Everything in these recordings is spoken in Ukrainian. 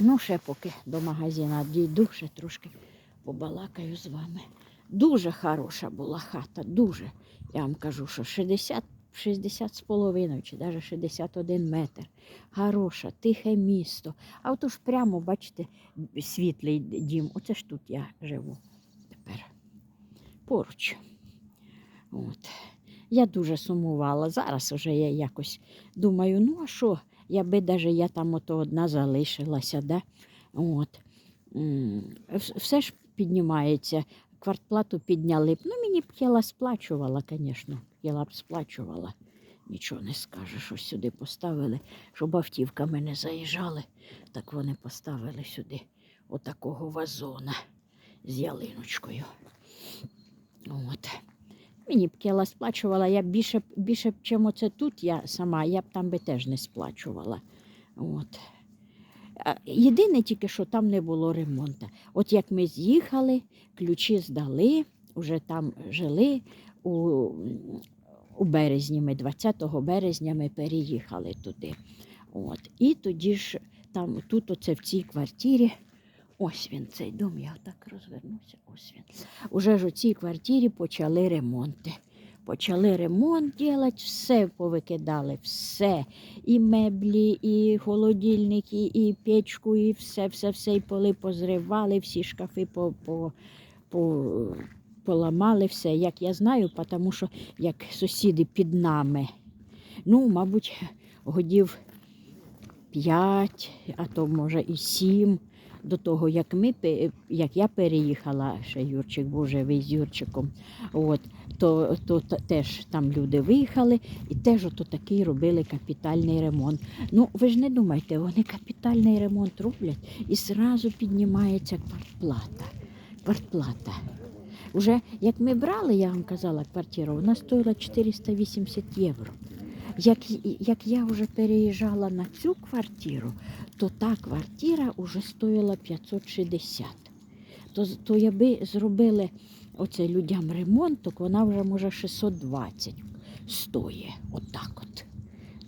Ну, ще поки до магазина дійду, ще трошки побалакаю з вами. Дуже хороша була хата, дуже. Я вам кажу, що 60, 60 з половиною, чи навіть 61 метр. Хороша, тихе місто. А ото ж прямо, бачите, світлий дім. Оце ж тут я живу тепер. Поруч. От. Я дуже сумувала. Зараз вже я якось думаю, ну а що, я би даже я там ото одна залишилася, да? От. Все ж піднімається. Квартплату підняли б. Ну, мені б Кєла сплачувала, звісно. Кєла б сплачувала. Нічого не скажеш, ось сюди поставили, щоб автівками не заїжджали. Так вони поставили сюди отакого вазона з ялиночкою. От. Мені б Кєла сплачувала, я більше, більше чим оце тут я сама, я б там би теж не сплачувала. От. Єдине тільки, що там не було ремонту. От як ми з'їхали, ключі здали, вже там жили у, у березні. Ми 20 березня ми переїхали туди. От. І тоді ж там, тут, оце в цій квартирі, ось він, цей дом, я так розвернуся, ось він. Уже ж у цій квартирі почали ремонти. Почали ремонт робити, все повикидали, все. І меблі, і холодильники, і печку, і все, все, все, і поли позривали, всі шкафи по, по, по, поламали, все. Як я знаю, тому що як сусіди під нами, ну, мабуть, годів п'ять, а то може і сім. До того, як ми як я переїхала, ще Юрчик був живий з Юрчиком, от, то, то, та- теж там люди виїхали і теж ото такий робили капітальний ремонт. Ну, ви ж не думайте, вони капітальний ремонт роблять і зразу піднімається квартплата. Квартплата. Уже як ми брали, я вам казала, квартиру, вона стоїла 480 євро. Як, як я вже переїжджала на цю квартиру, то та квартира вже стоїла 560. То, то якби зробили оце людям ремонт, то вона вже може 620 стоїть. Отак от.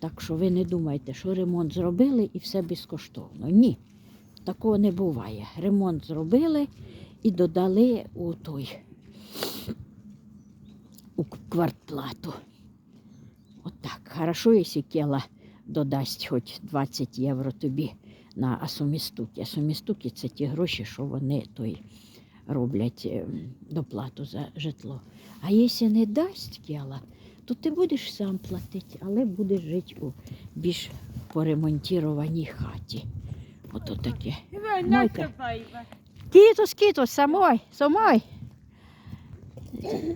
Так що ви не думайте, що ремонт зробили і все безкоштовно. Ні, такого не буває. Ремонт зробили і додали у той у квартплату. Отак. Хорошо, якщо Кела додасть хоч 20 євро тобі на асумістуки. Асумістуки це ті гроші, що вони той роблять е, доплату за житло. А якщо не дасть Кела, то ти будеш сам платити, але будеш жити у більш поремонтірованій хаті. Ото таке. Мойка. Кітос, кітос, самой, самой.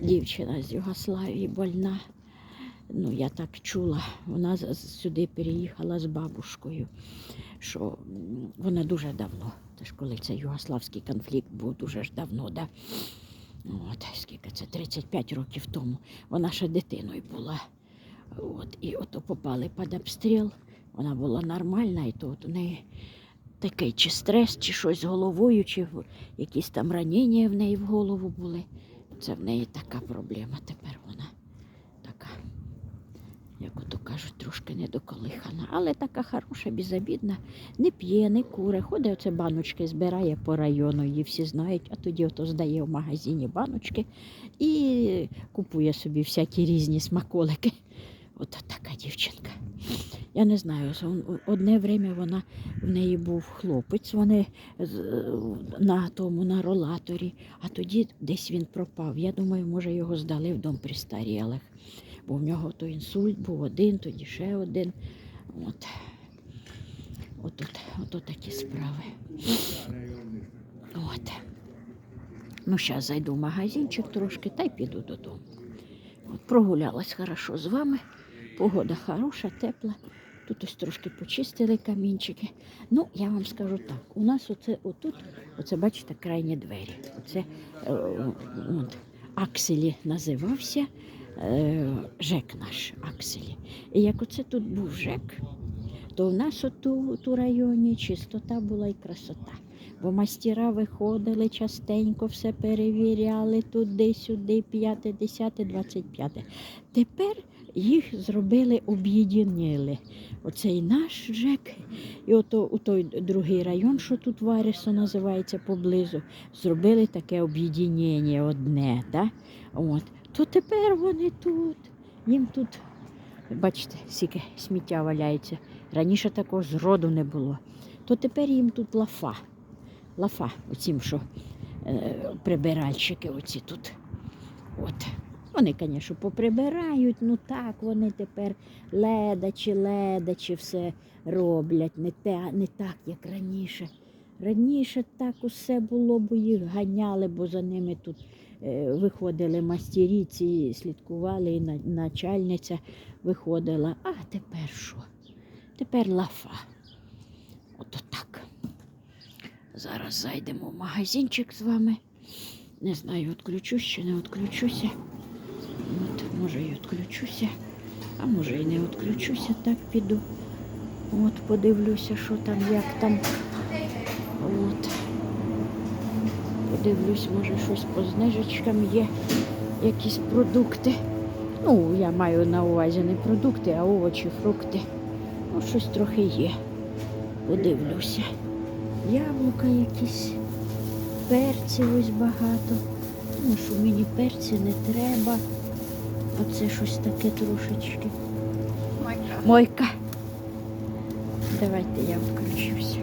Дівчина з Югославії больна. Ну, я так чула. Вона сюди переїхала з бабушкою, що вона дуже давно. Це ж коли цей югославський конфлікт був дуже ж давно, да? От, скільки це 35 років тому. Вона ще дитиною була. От, і ото попали під обстріл. Вона була нормальна, і то от у неї такий чи стрес, чи щось з головою, чи якісь там ранення в неї в голову були. Це в неї така проблема тепер вона як ото кажуть, трошки недоколихана, але така хороша, безобідна, не п'є, не куре, ходить оце баночки, збирає по району, її всі знають, а тоді ото здає в магазині баночки і купує собі всякі різні смаколики. Ото така дівчинка. Я не знаю, одне время вона в неї був хлопець, вони на тому на ролаторі, а тоді десь він пропав. Я думаю, може його здали в дом престарілих. Бо в нього то інсульт був один, тоді ще один. От. От, от, от, от такі справи. От. Ну, зараз зайду в магазинчик трошки та й піду додому. От, прогулялась хорошо з вами. Погода хороша, тепла. Тут ось трошки почистили камінчики. Ну, я вам скажу так: у нас оце отут, оце бачите, крайні двері. Оце е, от, Акселі називався ЖЕК наш Акселі. І як оце тут був ЖЕК, то в нас оту, ту районі чистота була і красота. Бо мастера виходили частенько, все перевіряли туди-сюди, п'яте, десяте, двадцять п'яте. Тепер їх зробили, об'єднали. Оцей наш ЖЕК, і ото у той другий район, що тут Варісо називається поблизу, зробили таке об'єднання одне. Да? От. То тепер вони тут. Їм тут, бачите, скільки сміття валяється. Раніше такого зроду не було. То тепер їм тут лафа. Лафа, оцім, що е, прибиральщики оці тут. От. Вони, звісно, поприбирають, ну так, вони тепер ледачі, ледачі все роблять, не, те, не так, як раніше. Раніше так усе було, бо їх ганяли, бо за ними тут е, виходили мастері, ці слідкували, і на- начальниця виходила. А тепер що? Тепер лафа. Ото так. Зараз зайдемо в магазинчик з вами. Не знаю, відключусь чи не відключуся. От, може і відключуся, а може і не відключуся, так піду. От, подивлюся, що там, як там. От. Подивлюсь, може щось по знижечкам є, якісь продукти. Ну, я маю на увазі не продукти, а овочі, фрукти. Ну, щось трохи є. Подивлюся. Яблука якісь, перці ось багато. Ну, що мені перці не треба. Оце щось таке трошечки. Майка. Мойка. Давайте я включуся.